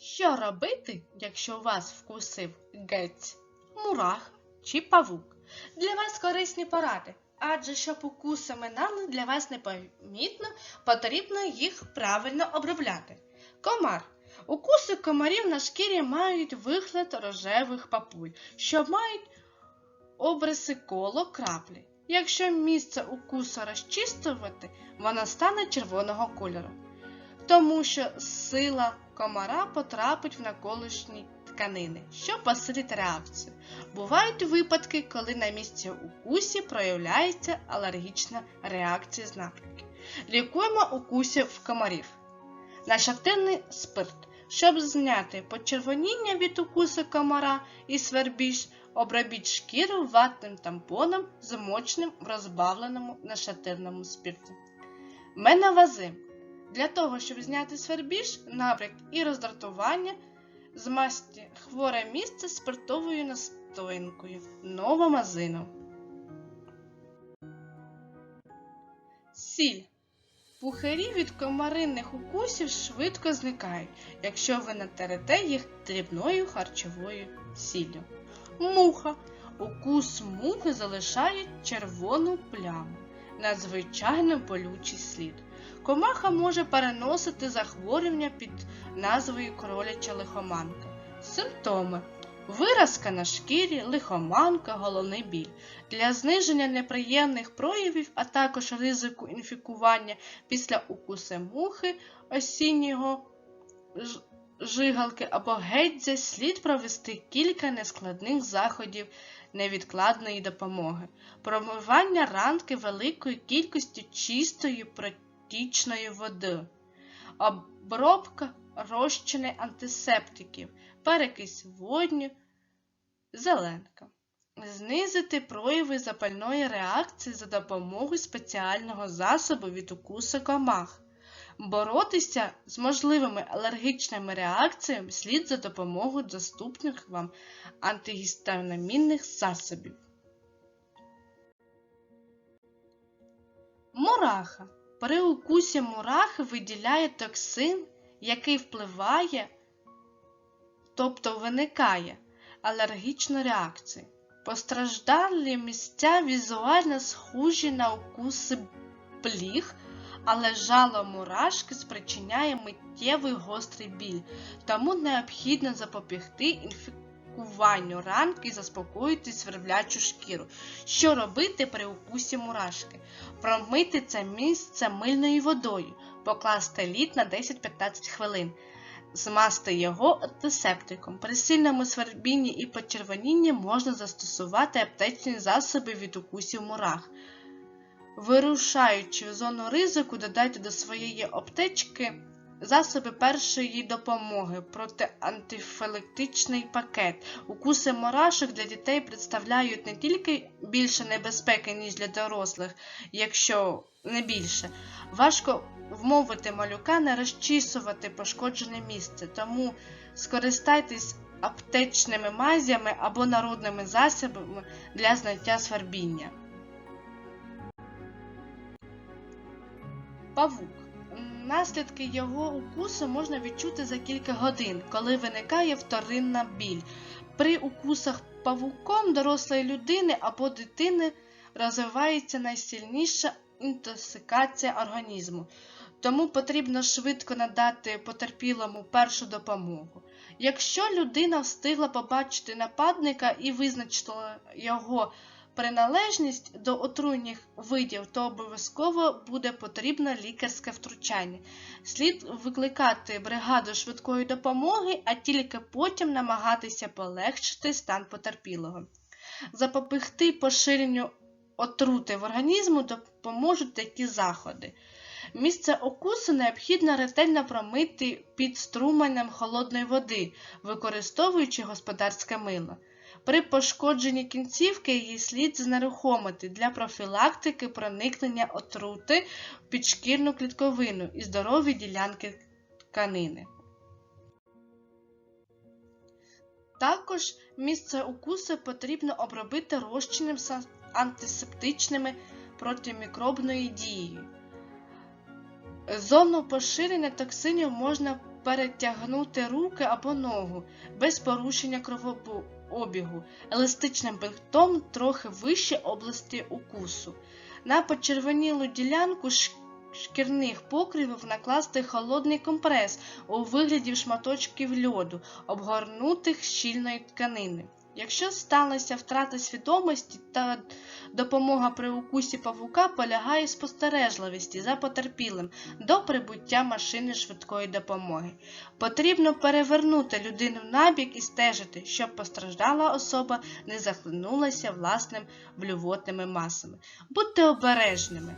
Що робити, якщо вас вкусив гець, мурах чи павук? Для вас корисні поради, адже щоб укуси минали для вас непомітно, потрібно їх правильно обробляти. Комар. Укуси комарів на шкірі мають вигляд рожевих папуль, що мають обриси коло краплі. Якщо місце укусу розчистувати, воно стане червоного кольору тому що сила комара потрапить в навколишні тканини, що посилить реакцію. Бувають випадки, коли на місці укусі проявляється алергічна реакція з напрямків. Лікуємо укусів комарів. Наш активний спирт. Щоб зняти почервоніння від укусу комара і свербіж, обробіть шкіру ватним тампоном, змоченим в розбавленому нашатирному спирті. Меновазим. Для того, щоб зняти свербіж, набряк і роздратування, змасьте хворе місце спиртовою настоянкою новомазину. Сіль. Пухарі від комаринних укусів швидко зникають, якщо ви натерете їх дрібною харчовою сіллю. Муха. Укус мухи залишає червону пляму, надзвичайно болючий слід. Комаха може переносити захворювання під назвою кроляча лихоманка. Симптоми виразка на шкірі, лихоманка, головний біль. Для зниження неприємних проявів, а також ризику інфікування після укуси мухи, осіннього жигалки або гедзя слід провести кілька нескладних заходів невідкладної допомоги. Промивання ранки великою кількістю чистої протічної води, обробка розчини антисептиків, перекись водню, зеленка. Знизити прояви запальної реакції за допомогою спеціального засобу від укусу комах. Боротися з можливими алергічними реакціями слід за допомогою доступних вам антигістамінних засобів. Мураха. При укусі мурахи виділяє токсин, який впливає, тобто виникає алергічна реакція. Постраждалі місця візуально схожі на укуси пліг, але жало мурашки спричиняє миттєвий гострий біль, тому необхідно запобігти інфікуванню ранки заспокоїти сверблячу шкіру. Що робити при укусі мурашки? Промити це місце мильною водою, покласти лід на 10-15 хвилин. Змасти його антисептиком. При сильному свербінні і почервонінні можна застосувати аптечні засоби від укусів мурах. Вирушаючи в зону ризику, додайте до своєї аптечки засоби першої допомоги проти антифілактичний пакет. Укуси мурашок для дітей представляють не тільки більше небезпеки, ніж для дорослих, якщо не більше. Важко вмовити малюка не розчісувати пошкоджене місце, тому скористайтесь аптечними мазями або народними засобами для зняття свербіння. Павук. Наслідки його укусу можна відчути за кілька годин, коли виникає вторинна біль. При укусах павуком дорослої людини або дитини розвивається найсильніша інтоксикація організму, тому потрібно швидко надати потерпілому першу допомогу. Якщо людина встигла побачити нападника і визначила його приналежність до отруйних видів, то обов'язково буде потрібно лікарське втручання. Слід викликати бригаду швидкої допомоги, а тільки потім намагатися полегшити стан потерпілого. Запобігти поширенню отрути в організму допоможуть такі заходи. Місце укусу необхідно ретельно промити під струменем холодної води, використовуючи господарське мило. При пошкодженні кінцівки її слід знерухомити для профілактики проникнення отрути в підшкірну клітковину і здорові ділянки тканини. Також місце укусу потрібно обробити розчинним з антисептичними протимікробною дією. Зону поширення токсинів можна перетягнути руки або ногу без порушення кровообігу, еластичним бинтом трохи вище області укусу. На почервонілу ділянку шкірних покривів накласти холодний компрес у вигляді шматочків льоду, обгорнутих щільної тканини. Якщо сталася втрата свідомості, та допомога при укусі павука полягає в спостережливості за потерпілим до прибуття машини швидкої допомоги. Потрібно перевернути людину набік і стежити, щоб постраждала особа не захлинулася власним блювотними масами. Будьте обережними.